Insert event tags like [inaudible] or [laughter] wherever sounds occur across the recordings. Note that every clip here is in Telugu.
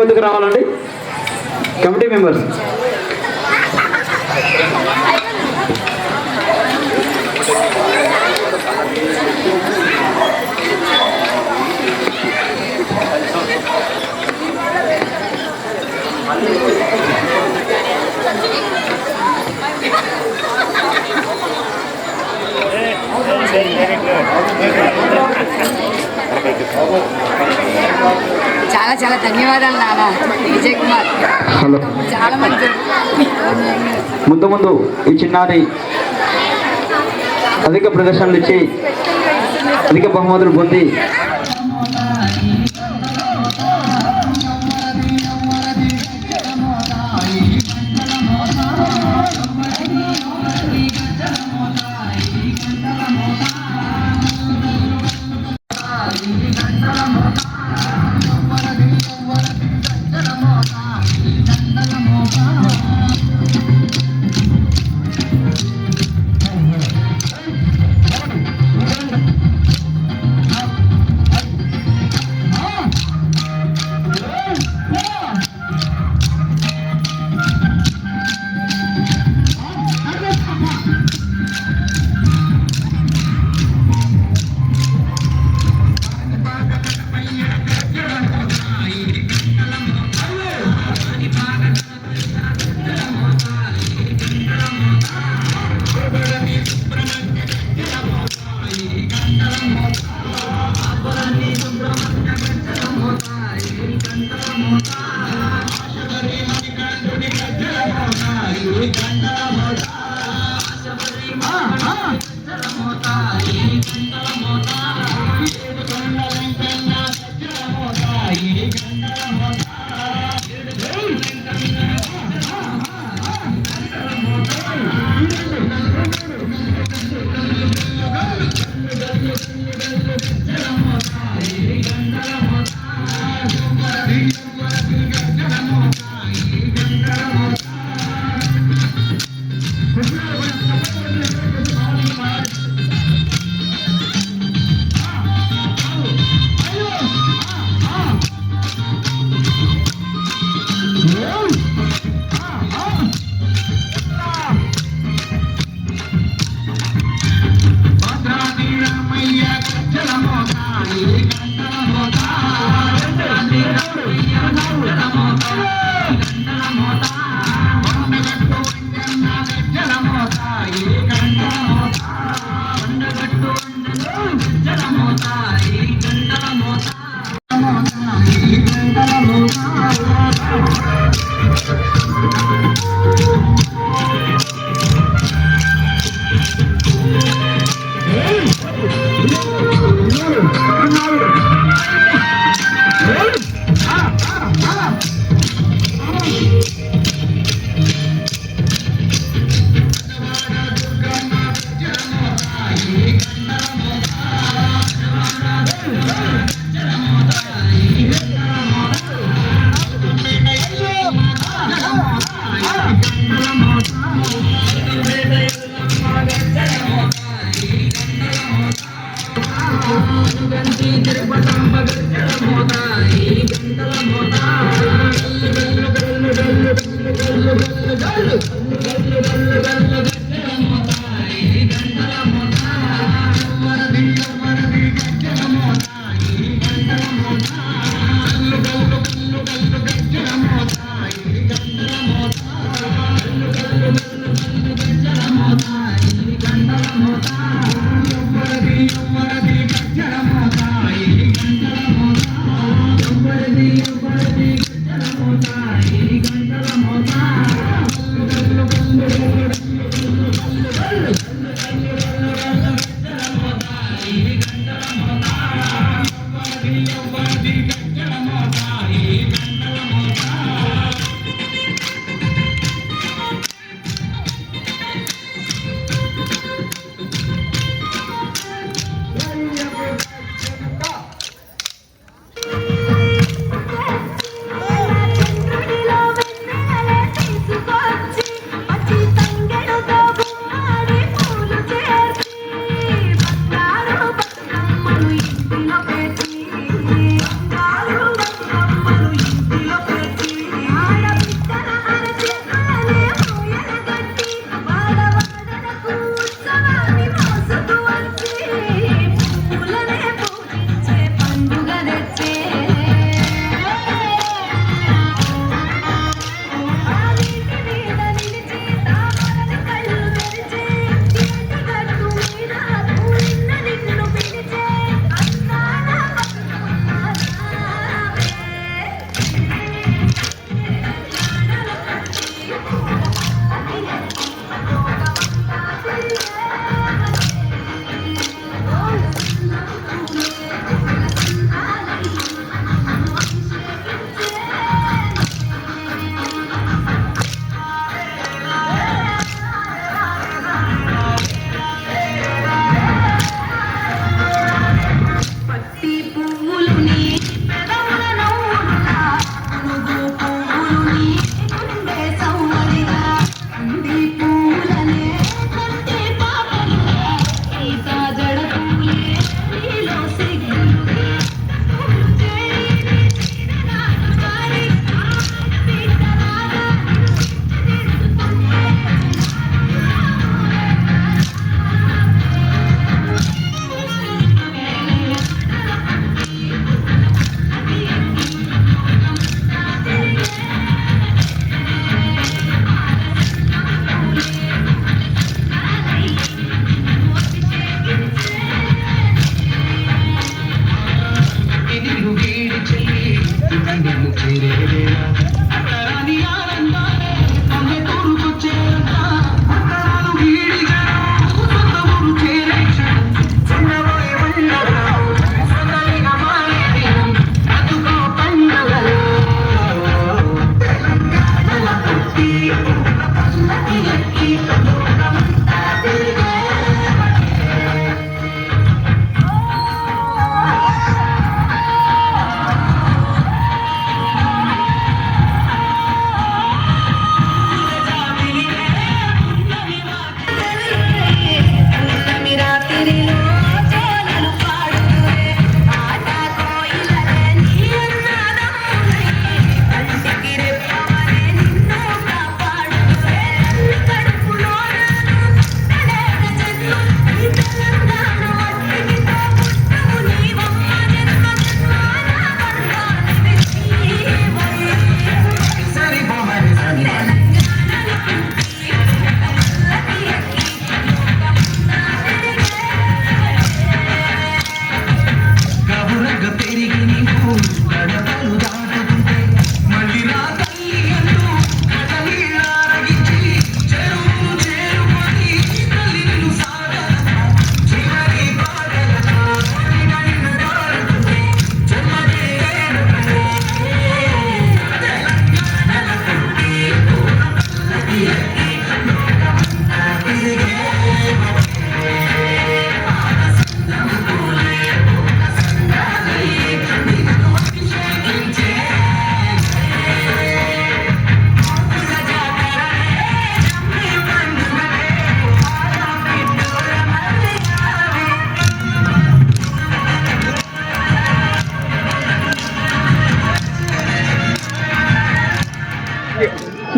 ముందుకు రావాలండి కమిటీ మెంబర్స్ Very, very. చాలా చాలా ధన్యవాదాలు నాన్న. విజయ్ కుమార్. హలో. చాలా మంచి ముందు ముందు ఈ చిన్నారి అధిక ప్రదర్శనలు ఇచ్చి అధిక బహుమతులు పొంది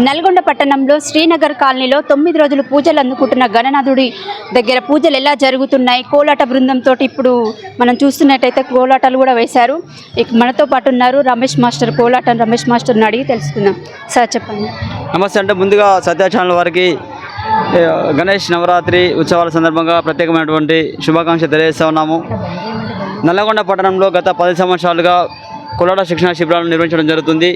నల్గొండ పట్టణంలో శ్రీనగర్ కాలనీలో తొమ్మిది రోజులు పూజలు అందుకుంటున్న గణనాథుడి దగ్గర పూజలు ఎలా జరుగుతున్నాయి? కోలాట బృందంతో ఇప్పుడు మనం చూస్తున్నట్టయితే కోలాటాలు కూడా వేశారు. ఇక మనతో పాటు ఉన్నారు రమేష్ మాస్టర్ కోలాటం రమేష్ మాస్టర్ని అడిగి తెలుసుకుందాం. సార్ చెప్పండి. నమస్తే అంటే ముందుగా సత్య ఛానల్ వారికి గణేష్ నవరాత్రి ఉత్సవాల సందర్భంగా ప్రత్యేకమైనటువంటి శుభాకాంక్షలు తెలియజేస్తా ఉన్నాము. నల్లగొండ పట్టణంలో గత పది సంవత్సరాలుగా కులాట శిక్షణ శిబిరాలను నిర్వహించడం జరుగుతుంది.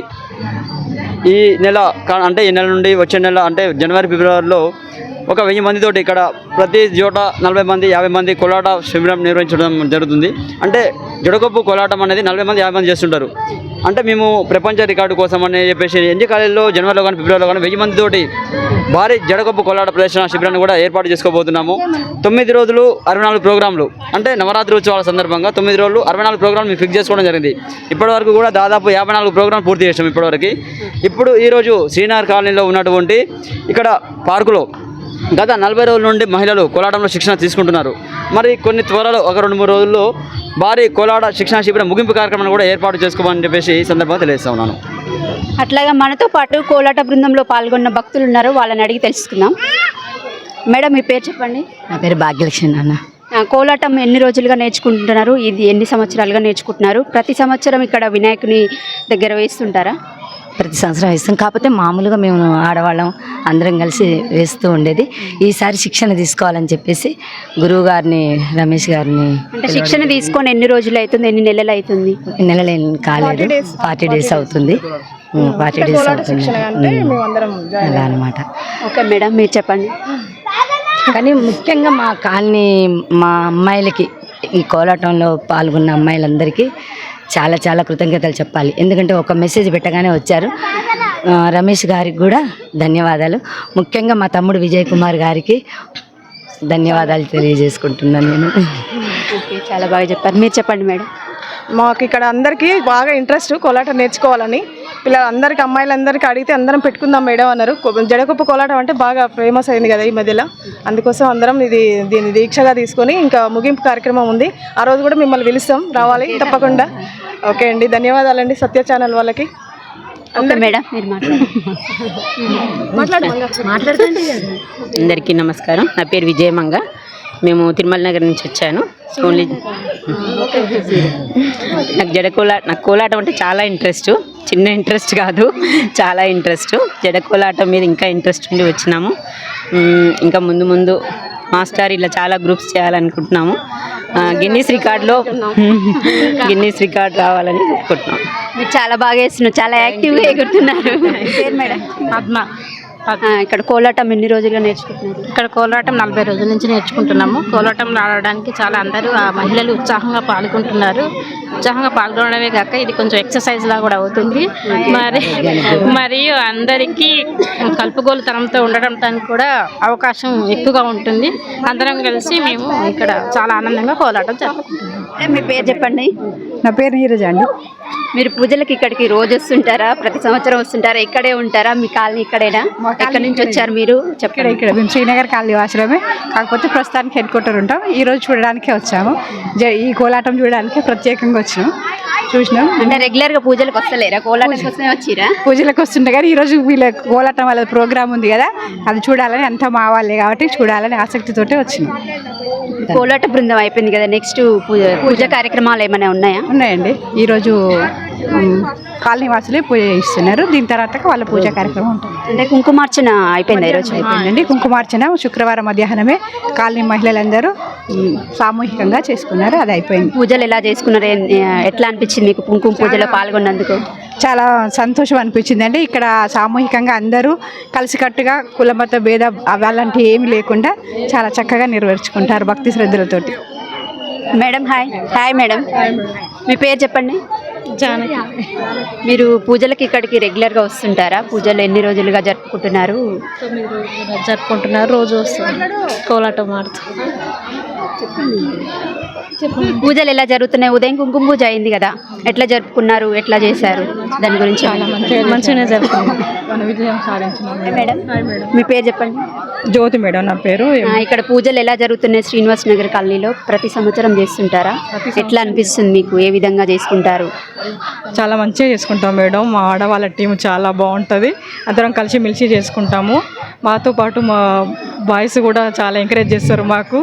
ఈ నెల కా- అంటే ఈ నెల నుండి వచ్చే నెల అంటే జనవరి ఫిబ్రవరిలో ఒక వెయ్యి మందితోటి ఇక్కడ ప్రతి చోట నలభై మంది యాభై మంది కోలాట శిబిరం నిర్వహించడం జరుగుతుంది. అంటే జడకొప్పు కోలాటం అనేది నలభై మంది యాభై మంది చేస్తుంటారు. అంటే మేము ప్రపంచ రికార్డు కోసం అని చెప్పేసి ఎన్ని కాలేజీలో జనవరిలో కానీ ఫిబ్రవరిలో కానీ వెయ్యి మందితోటి భారీ జడకొప్పు కోలాట ప్రదర్శన శిబిరాన్ని కూడా ఏర్పాటు చేసుకోబోతున్నాము. తొమ్మిది రోజులు అరవై నాలుగు ప్రోగ్రాంలు. అంటే నవరాత్రి ఉత్సవాల సందర్భంగా తొమ్మిది రోజులు అరవై నాలుగు ప్రోగ్రాంలు మేము ఫిక్స్ చేసుకోవడం జరిగింది. ఇప్పటివరకు కూడా దాదాపు యాభై నాలుగు ప్రోగ్రాం పూర్తి చేసాం ఇప్పటివరకు. ఇప్పుడు ఈరోజు శ్రీనగర్ కాలనీలో ఉన్నటువంటి ఇక్కడ పార్కులో గత నలభై రోజుల నుండి మహిళలు కోలాటంలో శిక్షణ తీసుకుంటున్నారు. మరి కొన్ని త్వరలో ఒక రెండు మూడు రోజుల్లో భారీ కోలాట శిక్షణ శిబిరం ముగింపు కార్యక్రమాన్ని కూడా ఏర్పాటు చేసుకోమని చెప్పేసి ఈ సందర్భంగా తెలియజేస్తా ఉన్నాను. అట్లాగా మనతో పాటు కోలాట బృందంలో పాల్గొన్న భక్తులు ఉన్నారు. వాళ్ళని అడిగి తెలుసుకుందాం. మేడం మీ పేరు చెప్పండి. నా పేరు భాగ్యలక్ష్మి నాన్న. ఆ, కోలాటం ఎన్ని రోజులుగా నేర్చుకుంటున్నారు? ఇది ఎన్ని సంవత్సరాలుగా నేర్చుకుంటున్నారు? ప్రతి సంవత్సరం ఇక్కడ వినాయకుని దగ్గర వేస్తుంటారా? ప్రతి సంవత్సరం వేస్తాం. కాకపోతే మామూలుగా మేము ఆడవాళ్ళం అందరం కలిసి వేస్తూ ఉండేది. ఈసారి శిక్షణ తీసుకోవాలని చెప్పేసి గురువు గారిని రమేష్ గారిని అంటే శిక్షణ తీసుకొని ఎన్ని రోజులు అవుతుంది ఎన్ని నెలలు అవుతుంది? నెలలు కాలేదు. Forty days. అవుతుంది. ఫార్టీ డేస్ అవుతుంది. అలా అనమాట ఓకే మేడం మీరు చెప్పండి. కానీ ముఖ్యంగా మా కాలనీ మా అమ్మాయిలకి ఈ కోలాటంలో పాల్గొన్న అమ్మాయిలందరికీ చాలా చాలా కృతజ్ఞతలు చెప్పాలి. ఎందుకంటే ఒక మెసేజ్ పెట్టగానే వచ్చారు. రమేష్ గారికి కూడా ధన్యవాదాలు. ముఖ్యంగా మా తమ్ముడు విజయ్ కుమార్ గారికి ధన్యవాదాలు తెలియజేసుకుంటున్నాను నేను. ఓకే చాలా బాగా చెప్పారు. మీరు చెప్పండి మేడం. మాకు ఇక్కడ అందరికీ బాగా ఇంట్రెస్ట్ కోలాటం నేర్చుకోవాలని. పిల్లలందరికీ అమ్మాయిలందరికీ అడిగితే అందరం పెట్టుకుందాం మేడం అన్నారు. జడకొప్పు కోలాటం అంటే బాగా ఫేమస్ అయింది కదా ఈ మధ్యలో. అందుకోసం అందరం ఇది దీన్ని దీక్షగా తీసుకొని ఇంకా ముగింపు కార్యక్రమం ఉంది. ఆ రోజు కూడా మిమ్మల్ని పిలుస్తాం. రావాలి తప్పకుండా. ఓకే అండి. ధన్యవాదాలండి సత్య ఛానల్ వాళ్ళకి. మేడం మీరు మాట్లాడండి. అందరికీ నమస్కారం. నా పేరు విజయమంగ. మేము తిరుమల నగర్ నుంచి వచ్చాను. ఓన్లీ నాకు జడ కోలా నాకు కోలాటం అంటే చాలా ఇంట్రెస్ట్ చిన్న ఇంట్రెస్ట్ కాదు చాలా ఇంట్రెస్ట్ జడ కోలాటం మీద ఇంకా ఇంట్రెస్ట్ ఉండి వచ్చినాము. ఇంకా ముందు ముందు మాస్టర్ ఇలా చాలా గ్రూప్స్ చేయాలనుకుంటున్నాము. గిన్నీస్ రికార్డులో గిన్నీస్ రికార్డ్ రావాలని అనుకుంటున్నాం. మీరు చాలా బాగా వేస్తున్నారు చాలా యాక్టివ్గా ఎగురుతున్నారు. మేడం ఇక్కడ కోలాటం ఎన్ని రోజులుగా నేర్చుకుంటున్నారు? ఇక్కడ కోలాటం నలభై రోజుల నుంచి నేర్చుకుంటున్నాము. కోలాటం ఆడడానికి చాలా అందరూ ఆ మహిళలు ఉత్సాహంగా పాల్గొంటున్నారు. ఉత్సాహంగా పాల్గొనడమే కాక ఇది కొంచెం ఎక్సర్సైజ్ లా కూడా అవుతుంది. మరి మరియు అందరికీ కలుపుగోలుతనంతో ఉండడంతో కూడా అవకాశం ఎక్కువగా ఉంటుంది. అందరం కలిసి మేము ఇక్కడ చాలా ఆనందంగా కోలాటం జరుపుకుంటున్నాం. మీ పేరు చెప్పండి. నా పేరు నీరజ అండి. మీరు పూజలకి ఇక్కడికి రోజు వస్తుంటారా? ప్రతి సంవత్సరం వస్తుంటారా? ఇక్కడే ఉంటారా? మీ కాలనీ ఇక్కడేనా? ఎక్కడి నుంచి వచ్చారు మీరు? చెప్పండి. ఇక్కడ మేము శ్రీనగర్ కాలనీ వాసులమే. కాకపోతే ప్రస్తుతానికి హెడ్ క్వార్టర్ ఉంటాం. ఈ రోజు చూడడానికే వచ్చాము. ఈ కోలాటం చూడడానికి ప్రత్యేకంగా వచ్చినాం. చూసినాం. అంటే రెగ్యులర్గా పూజలకు వస్తలేరా? కోలాటం కోసమే వచ్చిరా? పూజలకు వస్తుండే కానీ ఈరోజు వీళ్ళ కోలాటం వాళ్ళ ప్రోగ్రామ్ ఉంది కదా అది చూడాలని అంతా మా వాళ్ళే కాబట్టి చూడాలని ఆసక్తితోటే వచ్చినాం. కోలాట బృందం అయిపోయింది కదా నెక్స్ట్ పూజ పూజ కార్యక్రమాలు ఏమైనా ఉన్నాయా? ఉన్నాయండి. ఈరోజు కాలనీ వాసులే పూజ చేస్తున్నారు. దీని తర్వాత వాళ్ళ పూజా కార్యక్రమం ఉంటుంది. అంటే కుంకుమార్చన అయిపోయింది ఈరోజు అయిపోయిందండి. కుంకుమార్చన శుక్రవారం మధ్యాహ్నమే కాలనీ మహిళలందరూ సామూహికంగా చేసుకున్నారు. అది అయిపోయింది. పూజలు ఎలా చేసుకున్నారు? ఎట్లా అనిపించింది మీకు కుంకుమ పూజలో పాల్గొన్నందుకు? చాలా సంతోషం అనిపించింది అండి ఇక్కడ సామూహికంగా అందరూ కలిసికట్టుగా కులమత భేద అవి అలాంటివి ఏమి లేకుండా చాలా చక్కగా నెరవేర్చుకుంటారు భక్తి శ్రద్ధలతోటి. Madam hi. Hi madam. మీ పేరు చెప్పండి. జానకి. మీరు పూజలకి ఇక్కడికి రెగ్యులర్గా వస్తుంటారా? పూజలు ఎన్ని రోజులుగా జరుపుకుంటున్నారు? తొమ్మిది జరుపుకుంటున్నారు. రోజు వస్తుంది. కోలాటం ఆడుతూ. పూజలు ఎలా జరుగుతున్నాయి? ఉదయం కుంకుమ పూజ అయింది కదా. ఎట్లా జరుపుకున్నారు? ఎట్లా చేశారు? దాని గురించి మంచిగానే జరుగుతుంది మేడం. మీ పేరు చెప్పండి. జ్యోతి మేడం నా పేరు. ఇక్కడ పూజలు ఎలా జరుగుతున్నాయి? శ్రీనివాస్ నగర్ కాలనీలో ప్రతి సంవత్సరం చేస్తుంటారా? ఎట్లా అనిపిస్తుంది మీకు? ఏ విధంగా చేసుకుంటారు? చాలా మంచిగా చేసుకుంటాం మేడం. మా ఆడవాళ్ళ టీం చాలా బాగుంటుంది. అందరం కలిసి మెలిసి చేసుకుంటాము. మాతో పాటు మా బాయ్స్ కూడా చాలా ఎంకరేజ్ చేస్తారు మాకు.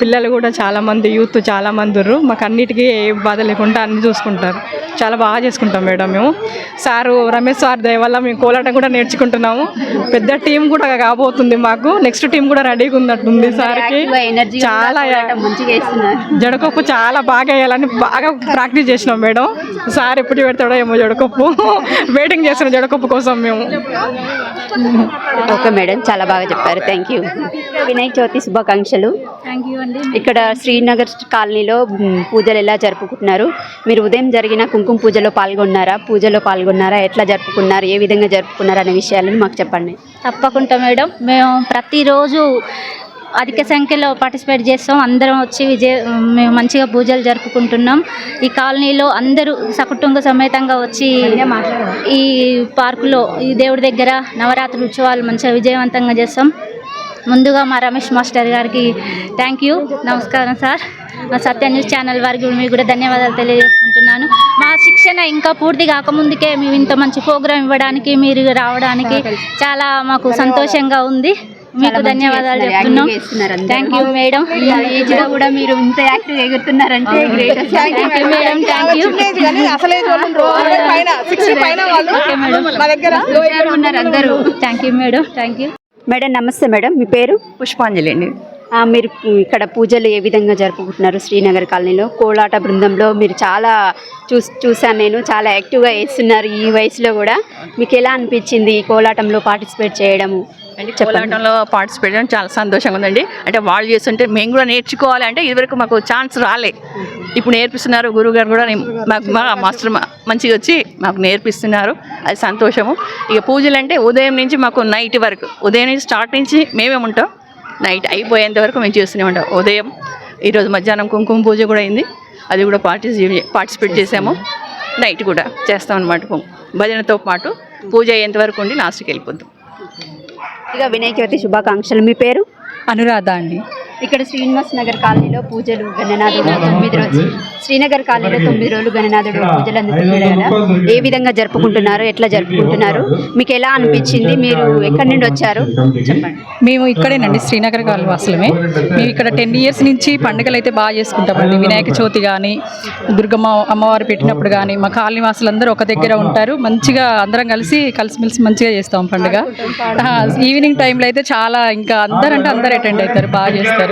పిల్లలు కూడా చాలా మంది యూత్ చాలా మంది ఉర్రు. మాకు అన్నిటికీ ఏ బాధ లేకుండా అన్ని చూసుకుంటారు. చాలా బాగా చేసుకుంటాం మేడం మేము. సారు రమేష్ సార్ దయ వల్ల మేము కోలాటం కూడా నేర్చుకుంటున్నాము. పెద్ద టీం కూడా కాబోతుంది మాకు. నెక్స్ట్ టీం కూడా రెడీగా ఉన్నట్టుంది సార్కి. ఎనర్జీ చాలా జడకొప్పు చాలా బాగా వేయాలని బాగా ప్రాక్టీస్ చేసినాం మేడం. సార్ ఎప్పుడు పెడతాడో ఏమో జడకొప్పు. వెయిటింగ్ చేస్తున్నాం జడకొప్పు కోసం మేము. ఓకే మేడం చాలా బాగా చెప్పారు. థ్యాంక్ యూ వినాయక చవితి శుభాకాంక్షలు. థ్యాంక్ యూ ఇక్కడ శ్రీనగర్ కాలనీలో పూజలు ఎలా జరుపుకుంటున్నారు? మీరు ఉదయం జరిగిన కుంకుమ పూజలో పాల్గొన్నారా? పూజలో పాల్గొన్నారా? ఎట్లా జరుపుకున్నారు? ఏ విధంగా జరుపుకున్నారు అనే విషయాలను మాకు చెప్పండి. తప్పకుండా మేడం. మేము ప్రతిరోజు అధిక సంఖ్యలో పార్టిసిపేట్ చేస్తాం. అందరం వచ్చి విజయ మేము మంచిగా పూజలు జరుపుకుంటున్నాం. ఈ కాలనీలో అందరూ సకుటుంబ సమేతంగా వచ్చి ఈ పార్కులో ఈ దేవుడి దగ్గర నవరాత్రి ఉత్సవాలు మంచిగా విజయవంతంగా చేస్తాం. ముందుగా మా రమేష్ మాస్టర్ గారికి థ్యాంక్ యూ నమస్కారం సార్. మా సత్య న్యూస్ ఛానల్ వారికి మీకు కూడా ధన్యవాదాలు తెలియజేసుకుంటున్నాను. మా శిక్షణ ఇంకా పూర్తి కాకముందుకే మేము ఇంత మంచి ప్రోగ్రాం ఇవ్వడానికి మీరు రావడానికి చాలా మాకు సంతోషంగా ఉంది. మీకు ధన్యవాదాలు చెప్తున్నాం. థ్యాంక్ యూ మేడం ఏజ్లో కూడా మీరు ఇంత active ఎగురుతున్నారంటే great thank you madam thank you మా దగ్గర ఉన్నారు అందరూ. Thank you madam thank you madam నమస్తే మేడం. మీ పేరు? పుష్పాంజలి. అండి మీరు ఇక్కడ పూజలు ఏ విధంగా జరుపుకుంటున్నారు శ్రీనగర్ కాలనీలో? కోలాట బృందంలో మీరు చాలా చూస్ చూశాను నేను. చాలా యాక్టివ్గా వేస్తున్నారు ఈ వయసులో కూడా. మీకు ఎలా అనిపించింది ఈ కోలాటంలో పార్టిసిపేట్ చేయడము? అంటే కోలాటంలో పార్టిసిపేట్ చేయడం చాలా సంతోషంగా ఉందండి. అంటే వాళ్ళు చేస్తుంటే మేము కూడా నేర్చుకోవాలి అంటే ఇదివరకు మాకు ఛాన్స్ రాలే. ఇప్పుడు నేర్పిస్తున్నారు గురువు గారు కూడా మాకు మా మాస్టర్ మా- మంచిగా వచ్చి మాకు నేర్పిస్తున్నారు. అది సంతోషము. ఇక పూజలు అంటే ఉదయం నుంచి మాకు నైట్ వరకు. ఉదయం నుంచి స్టార్ట్ నుంచి మేమే ఉంటాం. నైట్ అయిపోయేంత వరకు మేము చేస్తూనే ఉంటాం. ఉదయం ఈరోజు మధ్యాహ్నం కుంకుమ పూజ కూడా అయింది. అది కూడా పార్టిసిపే పార్టిసిపేట్ చేసాము. నైట్ కూడా చేస్తాం అనమాట భజనతో పాటు పూజ అయ్యేంత వరకు ఉండి లాస్ట్కి వెళ్ళిపోతాం. ఇక వినాయక చవితి శుభాకాంక్షలు. మీ పేరు? అనురాధ అండి. ఇక్కడ శ్రీనివాస్ నగర్ కాలనీలో పూజలు గణనాథుడు తొమ్మిది రోజులు శ్రీనగర్ కాలనీలో తొమ్మిది రోజులు గణనాథుడు పూజలు అందుకుంటున్నారు కదా ఏ విధంగా జరుపుకుంటున్నారు? ఎట్లా జరుపుకుంటున్నారు? మీకు ఎలా అనిపించింది? మీరు ఎక్కడి నుండి వచ్చారు? చెప్పండి. మేము ఇక్కడేనండి శ్రీనగర్ కాలనీ వాసులమే. మేము ఇక్కడ టెన్ ఇయర్స్ నుంచి పండుగలు అయితే బాగా చేసుకుంటామండి. వినాయక చవితి కానీ దుర్గమ్మ అమ్మవారు పెట్టినప్పుడు కానీ మా కాలనీ వాసులందరూ ఒక దగ్గర ఉంటారు. మంచిగా అందరం కలిసి కలిసిమెలిసి మంచిగా చేస్తాం పండుగ. ఈవినింగ్ టైంలో అయితే చాలా ఇంకా అందరంటే అందరు అటెండ్ అవుతారు బాగా చేస్తారు.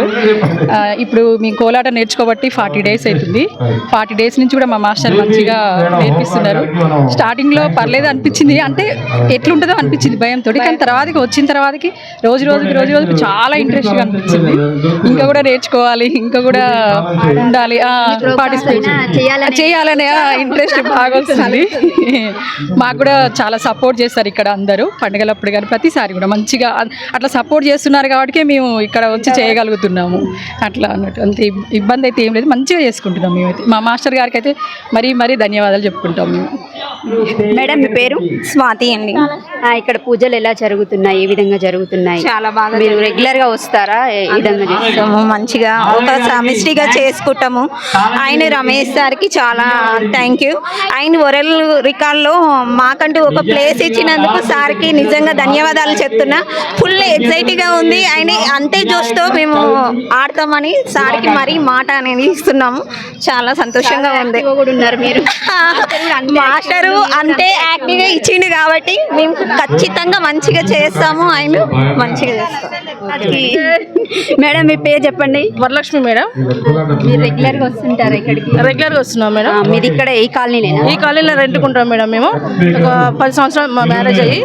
ఆ, ఇప్పుడు మేము కోలాట నేర్చుకోబట్టి ఫార్టీ డేస్ అవుతుంది. ఫార్టీ డేస్ నుంచి కూడా మా మాస్టర్ మంచిగా నేర్పిస్తున్నారు. స్టార్టింగ్లో పర్లేదు అనిపించింది. అంటే ఎట్లుంటుందో అనిపించింది భయంతో కానీ తర్వాతకి వచ్చిన తర్వాతకి రోజు రోజుకి రోజు రోజుకి చాలా ఇంట్రెస్ట్గా అనిపించింది. ఇంకా కూడా నేర్చుకోవాలి. ఇంకా కూడా ఉండాలి. పార్టిసిపేట్ చేయాలని ఇంట్రెస్ట్ బాగా వస్తుంది. మాకు కూడా చాలా సపోర్ట్ చేస్తారు ఇక్కడ అందరూ. పండుగలప్పుడు కానీ ప్రతిసారి కూడా మంచిగా అట్లా సపోర్ట్ చేస్తున్నారు కాబట్టి మేము ఇక్కడ వచ్చి చేయగలుగుతున్నాము అట్లా అన్నట్టు. అంత ఇబ్- ఇబ్బంది అయితే ఏం లేదు. మంచిగా చేసుకుంటున్నాం మేమైతే. మా మాస్టర్ గారికి అయితే మరీ మరీ ధన్యవాదాలు చెప్పుకుంటాం మేము. మేడం మీ పేరు? స్వాతి అండి. ఆ, ఇక్కడ పూజలు ఎలా జరుగుతున్నాయి? ఏ విధంగా జరుగుతున్నాయి? చాలా బాగా మీరు రెగ్యులర్గా వస్తారా? ఏ విధంగా చేస్తాము మంచిగా ఒక సమిష్టిగా చేసుకుంటాము. ఆయన రమేష్ సార్కి చాలా థ్యాంక్ యూ ఆయన వరల్ రికార్డ్లో మాకంటూ ఒక ప్లేస్ ఇచ్చినందుకు సార్కి నిజంగా ధన్యవాదాలు చెప్తున్నా. ఫుల్ ఎగ్జైటీగా ఉంది. ఆయన అంతే జోష్తో మేము ఆడతామని సార్కి మరీ మాట అనేది ఇస్తున్నాము. చాలా సంతోషంగా ఉంది. ఉన్నారు మీరు. [laughs] మాస్టరు అంతే యాక్టివ్గా ఇచ్చిండు కాబట్టి మేము ఖచ్చితంగా మంచిగా చేస్తాము. ఆయన మంచిగా చేస్తాం. [laughs] మేడం మీ పేరు చెప్పండి. వరలక్ష్మి మేడం. మీరు రెగ్యులర్గా వస్తుంటారా ఇక్కడికి? రెగ్యులర్గా వస్తున్నాం మేడం. మీది ఇక్కడ ఈ కాలనీనేనా ఈ కాలేజీలో రెంట్కుంటాం మేడం మేము. ఒక పది సంవత్సరాలు మా మ్యారేజ్ అయ్యి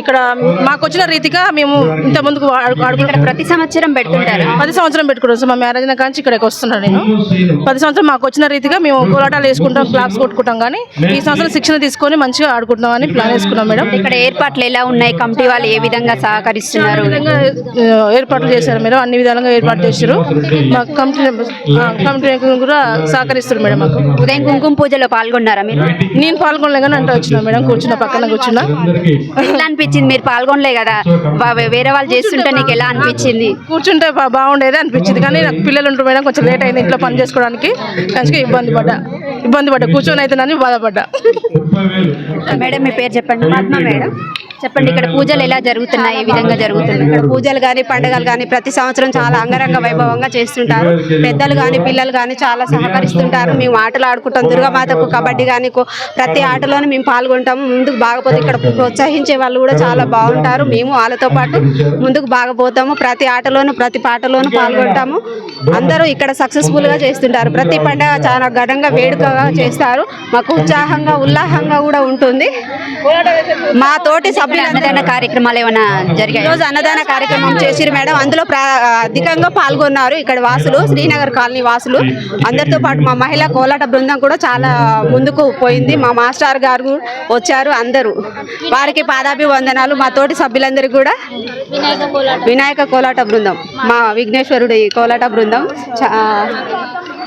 ఇక్కడ మాకు వచ్చిన రీతిగా మేము ఇంత ముందుకు ప్రతి సంవత్సరం పెడుతుంటారా? పది సంవత్సరం పెట్టుకుంటాం సార్ మా మ్యారేజ్ అయిన కాంచి ఇక్కడికి వస్తున్నాను నేను. పది సంవత్సరం మాకు వచ్చిన రీతిగా మేము కోలాటాలు వేసుకుంటాం క్లాప్స్ కొట్టుకుంటాం కానీ ఈ సంవత్సరం శిక్షణ తీసుకొని మంచిగా ఆడుకుంటాం అని ప్లాన్ వేసుకున్నాం మేడం. ఇక్కడ ఏర్పాట్లు ఎలా ఉన్నాయి? కమిటీ వాళ్ళు ఏ విధంగా సహకరిస్తున్నారు? ఏర్పాట్లు చేశారు మేడం? అన్ని విధాలుగా ఏర్పాటు చేశారు. మా కమిటీ కమిటీ కూడా సహకరిస్తారు మేడం మాకు. ఉదయం కుంకుమ పూజలో పాల్గొన్నారా మీరు? నేను పాల్గొనలే కానీ అంటే వచ్చిన మేడం కూర్చున్న పక్కన కూర్చున్నా. ఎట్లా అనిపించింది? మీరు పాల్గొనలే కదా. వేరే వాళ్ళు చేస్తుంటే నీకు ఎలా అనిపించింది? కూర్చుంటే బా- బాగుండేది అనిపించింది. కానీ నాకు పిల్లలు ఉంటారు మేడం కొంచెం లేట్ అయింది ఇంట్లో పని చేసుకోవడానికి. కొంచెం ఇబ్బంది పడ్డా. ఇబ్బంది పడ్డా కూర్చొని అయితే బాధపడ్డా. మేడం మీ పేరు చెప్పండి. పద్మ మేడం. చెప్పండి ఇక్కడ పూజలు ఎలా జరుగుతున్నాయి? ఏ విధంగా జరుగుతున్నాయి. ఇక్కడ పూజలు కానీ పండుగలు కానీ ప్రతి సంవత్సరం చాలా అంగరంగ వైభవంగా చేస్తుంటారు. పెద్దలు కానీ పిల్లలు కానీ చాలా సహకరిస్తుంటారు. మేము ఆటలు ఆడుకుంటాం. దుర్గామాతకు కబడ్డీ కానీ కో- ప్రతి ఆటలోనూ మేము పాల్గొంటాము ముందుకు బాగపోతే ఇక్కడ ప్రోత్సహించే వాళ్ళు కూడా చాలా బాగుంటారు. మేము వాళ్ళతో పాటు ముందుకు బాగపోతాము. ప్రతి ఆటలోనూ ప్రతి పాటలోనూ పాల్గొంటాము. అందరూ ఇక్కడ సక్సెస్ఫుల్గా చేస్తుంటారు. ప్రతి పండుగ చాలా ఘనంగా వేడుకగా చేస్తారు. మాకు ఉత్సాహంగా ఉల్లాసంగా కూడా ఉంటుంది. మా తోటి సభ్యులు అన్నదాన కార్యక్రమాలు ఏమైనా జరిగాయి? ఈరోజు అన్నదాన కార్యక్రమం చేసిరు మేడం. అందులో అధికంగా పాల్గొన్నారు ఇక్కడ వాసులు శ్రీనగర్ కాలనీ వాసులు. అందరితో పాటు మా మహిళా కోలాట బృందం కూడా చాలా ముందుకు పోయింది. మా మాస్టర్ గారు వచ్చారు అందరూ. వారికి పాదాభివందనాలు. మా తోటి సభ్యులందరికీ కూడా వినాయక కోలాట బృందం. మా విఘ్నేశ్వరుడి కోలాట బృందం. చా-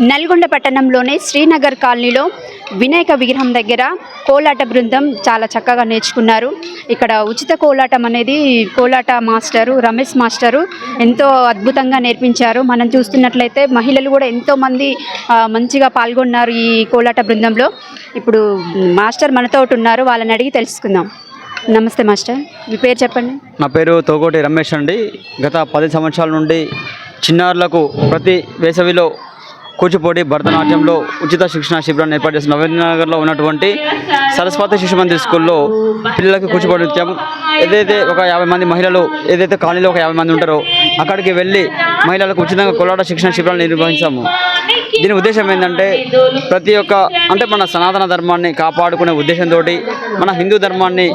నల్గొండ పట్టణంలోని శ్రీనగర్ కాలనీలో వినాయక విగ్రహం దగ్గర కోలాట బృందం చాలా చక్కగా నేర్చుకున్నారు. ఇక్కడ ఉచిత కోలాటం అనేది కోలాట మాస్టరు రమేష్ మాస్టరు ఎంతో అద్భుతంగా నేర్పించారు. మనం చూస్తున్నట్లయితే మహిళలు కూడా ఎంతోమంది మంచిగా పాల్గొన్నారు ఈ కోలాట బృందంలో. ఇప్పుడు మాస్టర్ మనతో ఉన్నారు వాళ్ళని అడిగి తెలుసుకుందాం. నమస్తే మాస్టర్ మీ పేరు చెప్పండి. నా పేరు తోగోటి రమేష్ అండి. గత పది సంవత్సరాల నుండి చిన్నారులకు ప్రతి వేసవిలో కూచిపూడి భరతనాట్యంలో ఉచిత శిక్షణ శిబిరాన్ని ఏర్పాటు చేసిన నగర్లో ఉన్నటువంటి సరస్వతి శిశు మందిర్ స్కూల్లో పిల్లలకి కూచిపూడి నృత్యం. ఏదైతే ఒక యాభై మంది మహిళలు ఏదైతే కాలనీలో ఒక యాభై మంది ఉంటారో అక్కడికి వెళ్ళి మహిళలకు ఉచితంగా కోలాట శిక్షణ శిబిరాలు నిర్వహించాము. దీని ఉద్దేశం ఏంటంటే ప్రతి ఒక్క అంటే మన సనాతన ధర్మాన్ని కాపాడుకునే ఉద్దేశంతో మన హిందూ ధర్మాన్ని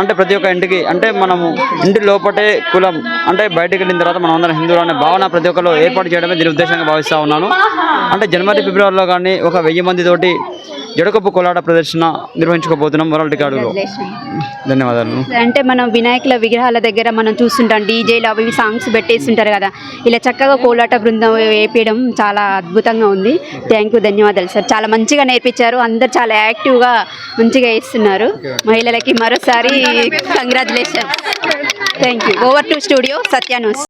అంటే ప్రతి ఒక్క ఇంటికి అంటే మనము ఇంటి లోపటే కులం అంటే బయటికి వెళ్ళిన తర్వాత మనం అందరం హిందువులు అనే భావన ప్రతి ఒక్కరు ఏర్పాటు చేయడమే దీని ఉద్దేశంగా భావిస్తూ ఉన్నాను. అంటే జనవరి ఫిబ్రవరిలో కానీ ఒక వెయ్యి మందితోటి జడకొప్పు కోలాట ప్రదర్శన నిర్వహించుకోబోతున్నాం వరల్డ్ రికార్డులో. ధన్యవాదాలు. అంటే మనం వినాయకుల విగ్రహాల దగ్గర మనం చూస్తుంటాం డీజేలు అవి సాంగ్స్ పెట్టేస్తుంటారు కదా. ఇలా చక్కగా కోలాట బృందం వేపేయడం చాలా అద్భుతంగా ఉంది. థ్యాంక్ యూ ధన్యవాదాలు సార్. చాలా మంచిగా నేర్పించారు. అందరు చాలా యాక్టివ్గా మంచిగా వేస్తున్నారు. మహిళలకి మరోసారి congratulation thank you over to studio Satya news